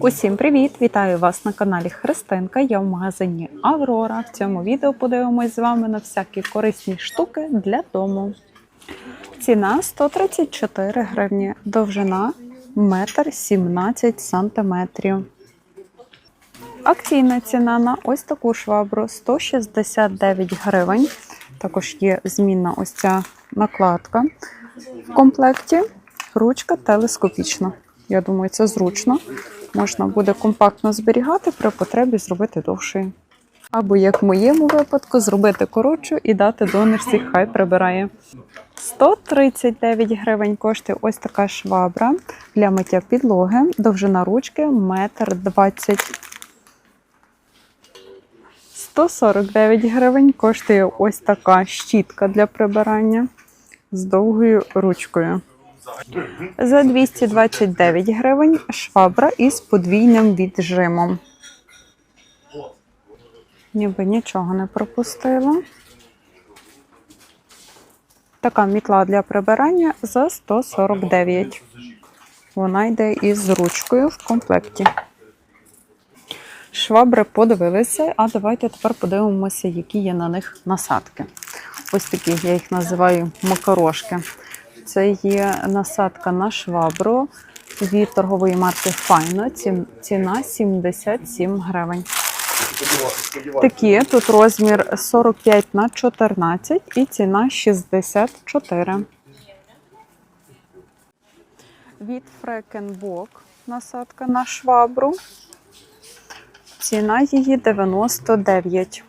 Усім привіт! Вітаю вас на каналі Христинка. Я в магазині Аврора. В цьому відео подивимось з вами на всякі корисні штуки для дому. Ціна 134 гривні, довжина 1,17 см. Акційна ціна на ось таку швабру 169 гривень. Також є змінна ось ця накладка в комплекті. Ручка телескопічна. Я думаю, це зручно. Можна буде компактно зберігати, при потребі зробити довшою. Або, як в моєму випадку, зробити коротшу і дати донорці, хай прибирає. 139 гривень коштує ось така швабра для миття підлоги. Довжина ручки 1,20 м. 149 гривень коштує ось така щітка для прибирання з довгою ручкою. За 229 гривень швабра із подвійним віджимом. Ніби нічого не пропустила. Така мітла для прибирання за 149. Вона йде із ручкою в комплекті. Швабри подивилися, а давайте тепер подивимося, які є на них насадки. Ось такі, я їх називаю макарошки. Це є насадка на швабру від торгової марки Файно. Ціна 77 гривень. Такі тут розмір 45 на 14 і ціна 64. Від Фрекенбок насадка на швабру. Ціна її 99.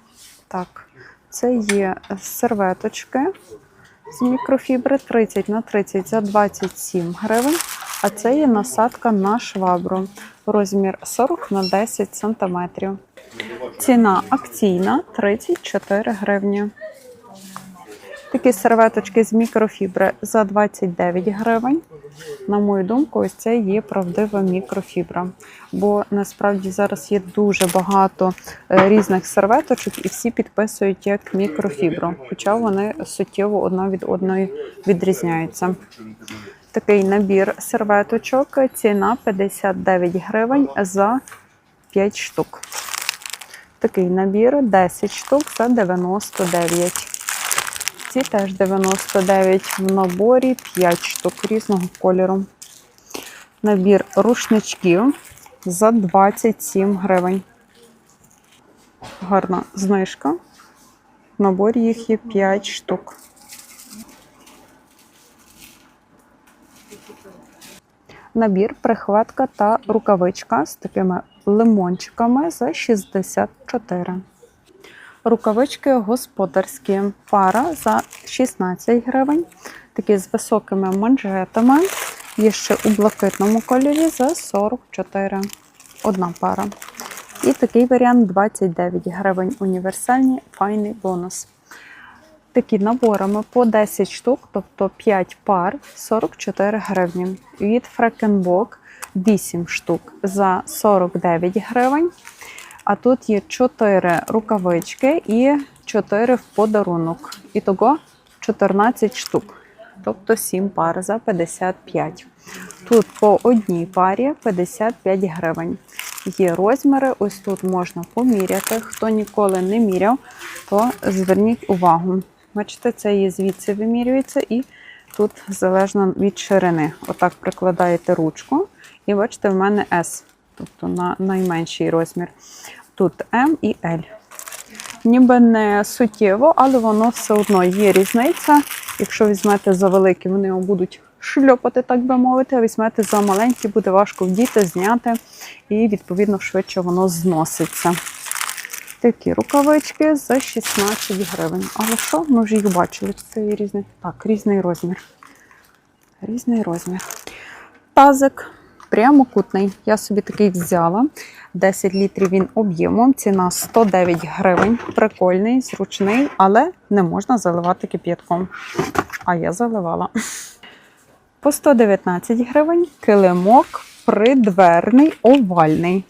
Так, це є серветочки з мікрофібри 30 на 30 за 27 гривень. А це є насадка на швабру. Розмір 40 на 10 сантиметрів. Ціна акційна 34 гривні. Такі серветочки з мікрофібри за 29 гривень. На мою думку, ось це є правдива мікрофібра. Бо насправді зараз є дуже багато е, різних серветочок, і всі підписують як мікрофібру, хоча вони суттєво одна від одної відрізняються. Такий набір серветочок, ціна 59 гривень за 5 штук. Такий набір 10 штук за 99. Ці теж 99 в наборі 5 штук різного кольору. Набір рушничків за 27 гривень. Гарна знижка. В наборі їх є 5 штук. Набір, прихватка та рукавичка з такими лимончиками за 64. Рукавички господарські. Пара за 16 гривень. Такі з високими манжетами. Є ще у блакитному кольорі за 44. Одна пара. І такий варіант 29 гривень. Універсальні, файний бонус. Такі наборами по 10 штук, тобто 5 пар 44 гривні. Від Фрекенбок 8 штук за 49 гривень. А тут є 4 рукавички і 4 в подарунок. Ітого 14 штук, тобто 7 пар за 55. Тут по одній парі 55 гривень. Є розміри, ось тут можна поміряти. Хто ніколи не міряв, то зверніть увагу. Бачите, це є звідси вимірюється, і тут залежно від ширини. Отак прикладаєте ручку, і бачите, в мене S, тобто на найменший розмір. Тут М і L. Ніби не суттєво, але воно все одно є різниця. Якщо візьмете за великі, вони вам будуть шльопати, так би мовити, а візьмете за маленькі, буде важко вдіти, зняти, і, відповідно, швидше воно зноситься. Такі рукавички за 16 гривень. Але що? Ми вже їх бачили. Це різний. Так, різний розмір. Різний розмір. Тазик прямокутний. Я собі такий взяла. 10 літрів він об'ємом. Ціна 109 гривень. Прикольний, зручний, але не можна заливати кип'ятком. А я заливала. По 119 гривень килимок придверний, овальний.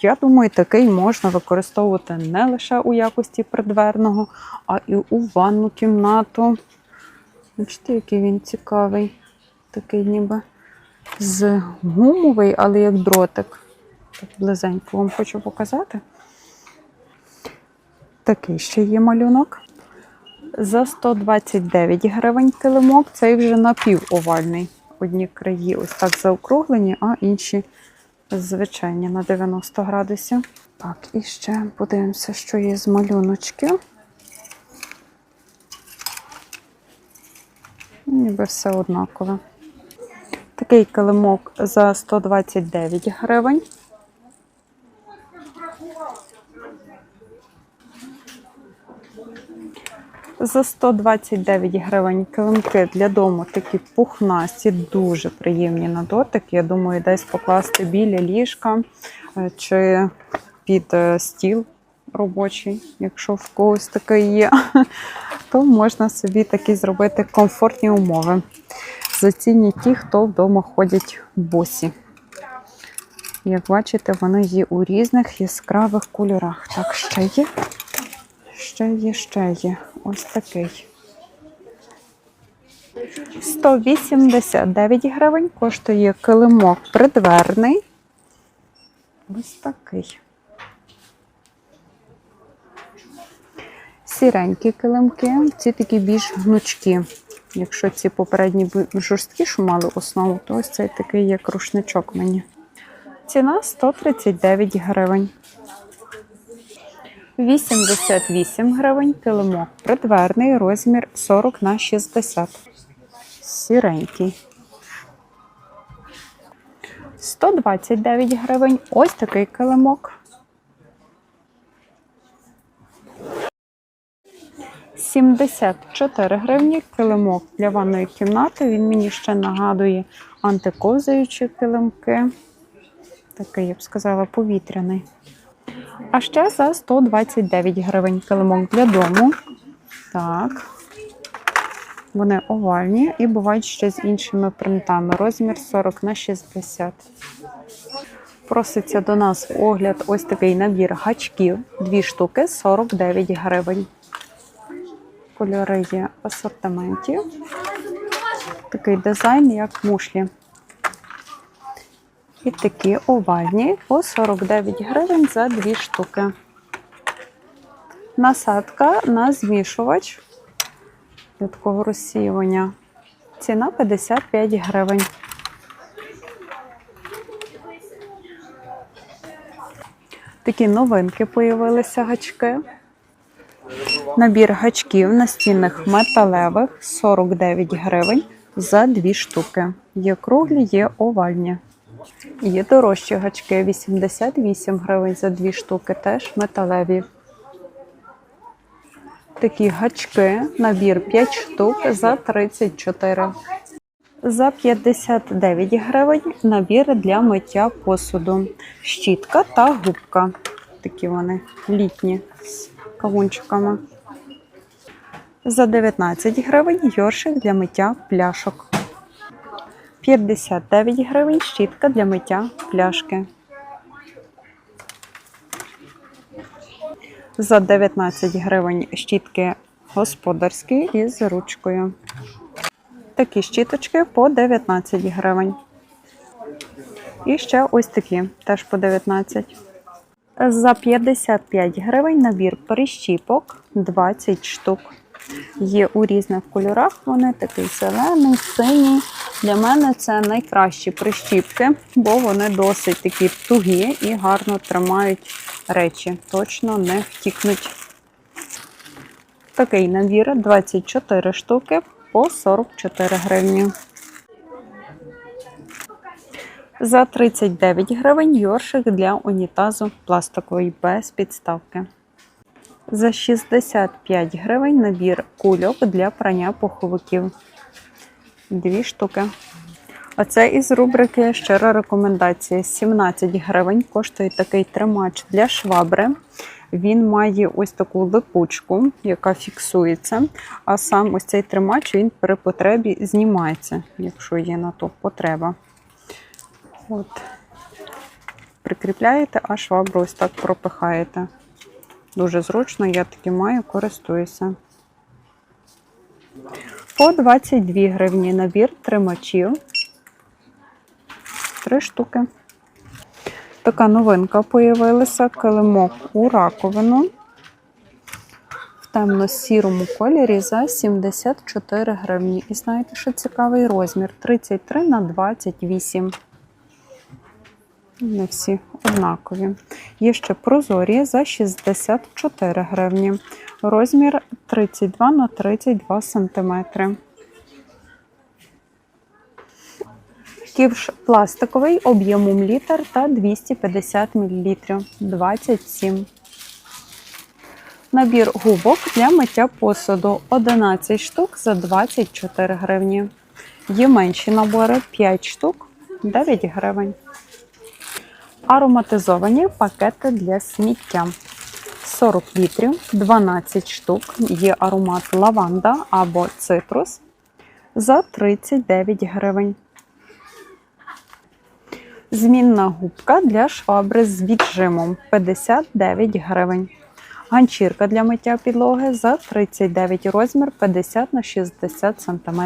Я думаю, такий можна використовувати не лише у якості придверного, а і у ванну кімнату. Бачите, який він цікавий. Такий ніби з гумовий, але як дротик. Так близенько вам хочу показати. Такий ще є малюнок. За 129 гривень килимок. Цей вже напівовальний. Одні краї ось так заокруглені, а інші звичайні на 90 градусів. Так, і ще подивимося, що є з малюночків. Ніби все однакове. Такий килимок за 129 гривень. За 129 гривень килимки для дому такі пухнасті, дуже приємні на дотик. Я думаю, десь покласти біля ліжка е, чи під е, стіл робочий, якщо в когось такий є, то можна собі такі зробити комфортні умови. Зацінні ті, хто вдома ходять босі. Як бачите, вони є у різних яскравих кольорах. Так, ще є. Ще є, ще є. Ось такий. 189 гривень коштує килимок придверний. Ось такий. Сіренькі килимки, ці такі більш гнучкі. Якщо ці попередні бу- жорсткі що мали основу, то ось цей такий як рушничок мені. Ціна 139 гривень. 88 гривень килимок. Придверний розмір 40 на 60. Сіренький. 129 гривень. Ось такий килимок. 74 гривні килимок для ванної кімнати. Він мені ще нагадує антиковзаючі килимки. Такий, я б сказала, повітряний. А ще за 129 гривень килимок для дому. Так. Вони овальні і бувають ще з іншими принтами. Розмір 40 на 60. Проситься до нас огляд ось такий набір гачків. Дві штуки 49 гривень. Кольори є в асортименті. Такий дизайн, як мушлі. І такі овальні по 49 гривень за дві штуки. Насадка на змішувач для такого розсіювання. Ціна 55 гривень. Такі новинки появилися гачки. Набір гачків настінних металевих 49 гривень за дві штуки. Є круглі, є овальні. Є дорожчі гачки 88 гривень за дві штуки, теж металеві. Такі гачки, набір 5 штук за 34. За 59 гривень набір для миття посуду. Щітка та губка. Такі вони літні з кавунчиками. За 19 гривень йоршик для миття пляшок. 59 гривень щітка для миття пляшки. За 19 гривень щітки господарські із ручкою. Такі щіточки по 19 гривень. І ще ось такі, теж по 19. За 55 гривень набір прищіпок 20 штук. Є у різних кольорах. Вони такий зелений, синій. Для мене це найкращі прищіпки, бо вони досить такі тугі і гарно тримають речі. Точно не втікнуть. Такий набір 24 штуки по 44 гривні. За 39 гривень йоршик для унітазу пластиковий без підставки. За 65 гривень набір кульок для прання пуховиків. Дві штуки. Оце із рубрики щира рекомендація. 17 гривень коштує такий тримач для швабри. Він має ось таку липучку, яка фіксується. А сам ось цей тримач він при потребі знімається, якщо є на то потреба. От. Прикріпляєте, а швабру ось так пропихаєте. Дуже зручно, я таки маю, користуюся. По 22 гривні набір тримачів. Три штуки. Така новинка появилася. Килимок у раковину в темно-сірому кольорі за 74 гривні. І знаєте, що цікавий розмір 33 на 28. Не всі однакові. Є ще прозорі за 64 гривні. Розмір 32 на 32 сантиметри. Ківш пластиковий об'ємом літр та 250 мл 27. Набір губок для миття посуду 11 штук за 24 гривні. Є менші набори 5 штук 9 гривень. Ароматизовані пакети для сміття 40 літрів, 12 штук. Є аромат лаванда або цитрус за 39 гривень. Змінна губка для швабри з віджимом 59 гривень. Ганчірка для миття підлоги за 39 розмір 50 на 60 см.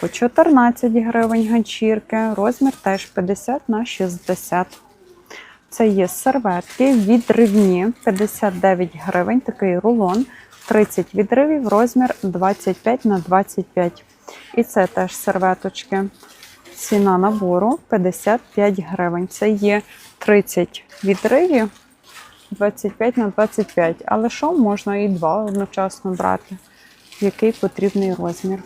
По 14 гривень ганчірки, розмір теж 50 на 60 Це є серветки відривні 59 гривень, такий рулон, 30 відривів, розмір 25 на 25 І це теж серветочки. Ціна набору 55 гривень. Це є 30 відривів 25 на 25. Але що можна і два одночасно брати, який потрібний розмір.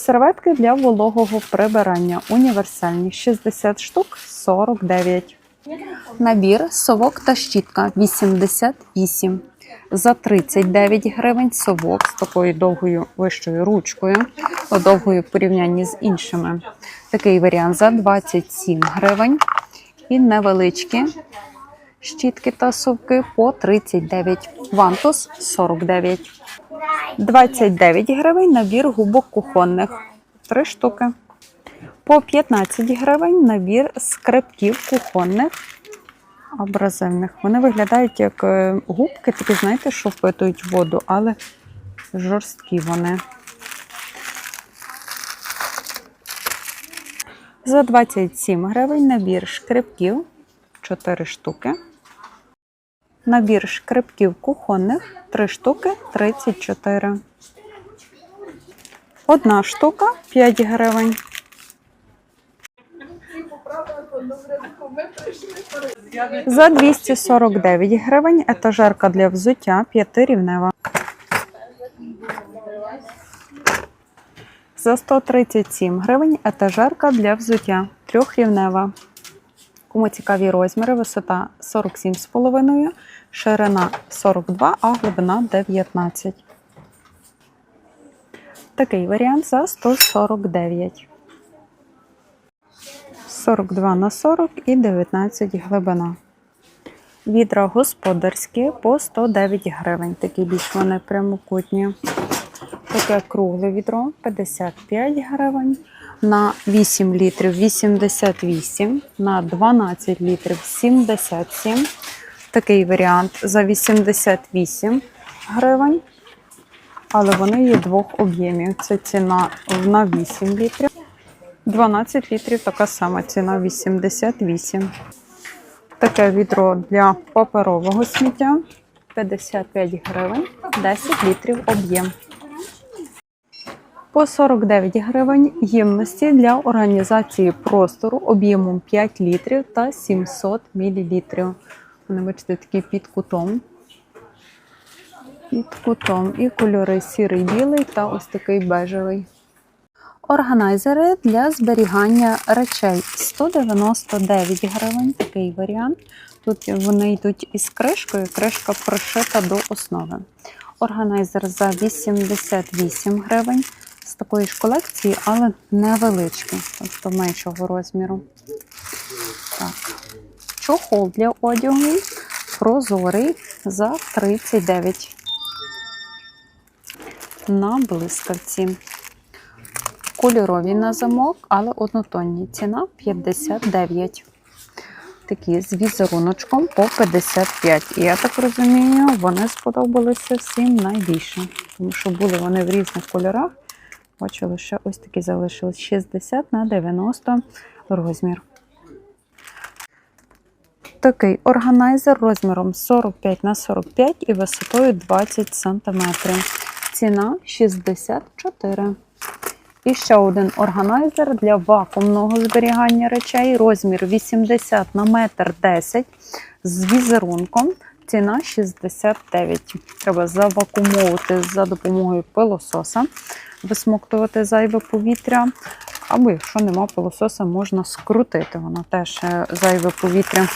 Серветки для вологого прибирання універсальні 60 штук 49. Набір совок та щітка 88. За 39 гривень совок з такою довгою вищою ручкою, довгою в порівнянні з іншими. Такий варіант за 27 гривень. І невеличкі щітки та совки по 39. Вантус 49. 29 гривень набір губок кухонних. 3 штуки. По 15 гривень набір скрипків кухонних абразивних. Вони виглядають як е, губки, такі, знаєте, що впитують воду, але жорсткі вони. За 27 гривень набір шкрипків 4 штуки. Набір шкрипків кухонних 3 штуки 34. Одна штука 5 гривень. За 249 гривень етажерка для взуття п'ятирівнева. За 137 гривень етажерка для взуття трьохрівнева. Кому цікаві розміри, висота 47,5, ширина 42, а глибина 19. Такий варіант за 149. 42 на 40 і 19 глибина. Відра господарські по 109 гривень. Такі більш вони прямокутні. Таке кругле відро 55 гривень. На 8 літрів 88, на 12 літрів 77. Такий варіант за 88 гривень. Але вони є двох об'ємів. Це ціна на 8 літрів. 12 літрів така сама ціна 88. Таке відро для паперового сміття 55 гривень, 10 літрів об'єм. По 49 гривень ємності для організації простору об'ємом 5 літрів та 700 мл. Вони, бачите, такі під кутом. Під кутом. І кольори сірий, білий та ось такий бежевий. Органайзери для зберігання речей 199 гривень. Такий варіант. Тут вони йдуть із кришкою, кришка прошита до основи. Органайзер за 88 гривень з такої ж колекції, але невеличкий, тобто меншого розміру. Так. Чохол для одягу прозорий за 39 на блискавці. Кольорові на замок, але однотонні. Ціна 59. Такі з візеруночком по 55. І я так розумію, вони сподобалися всім найбільше. Тому що були вони в різних кольорах. Бачили, що ось такі залишились 60 на 90 розмір. Такий органайзер розміром 45 на 45 і висотою 20 см. Ціна 64. І ще один органайзер для вакуумного зберігання речей. Розмір 80 на 1,10 м з візерунком. Ціна 69. Треба завакумовувати за допомогою пилососа, висмоктувати зайве повітря. Або якщо нема пилососа, можна скрутити. Вона теж е, зайве повітря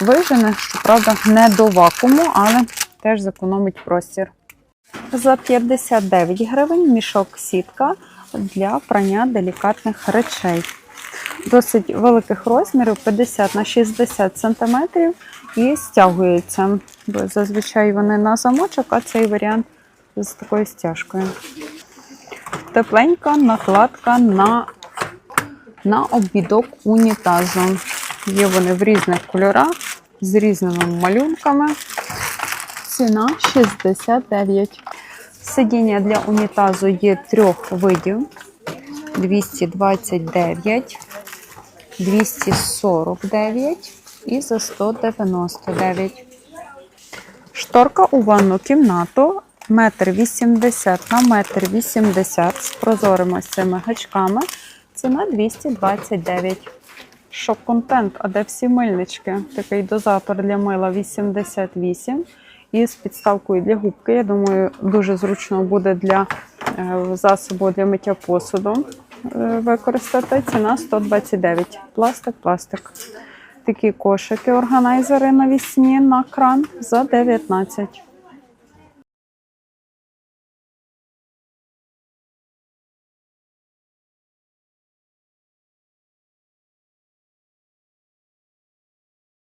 вижене. Щоправда, не до вакууму, але теж зекономить простір. За 59 гривень мішок сітка для прання делікатних речей. Досить великих розмірів 50 на 60 см і стягується. Зазвичай вони на замочок, а цей варіант з такою стяжкою. Тепленька накладка на, на обідок унітазу. Є вони в різних кольорах з різними малюнками. Ціна 69. Сидіння для унітазу є трьох видів: 229, 249 і за 199. Шторка у ванну кімнату 1,80 на 1,80 з прозорими цими гачками. Ціна 229. Шок-контент, а де всі мильнички? Такий дозатор для мила 88 і з підставкою для губки. Я думаю, дуже зручно буде для е, засобу для миття посуду е, використати. Ціна 129. Пластик, пластик. Такі кошики, органайзери навісні на кран за 19.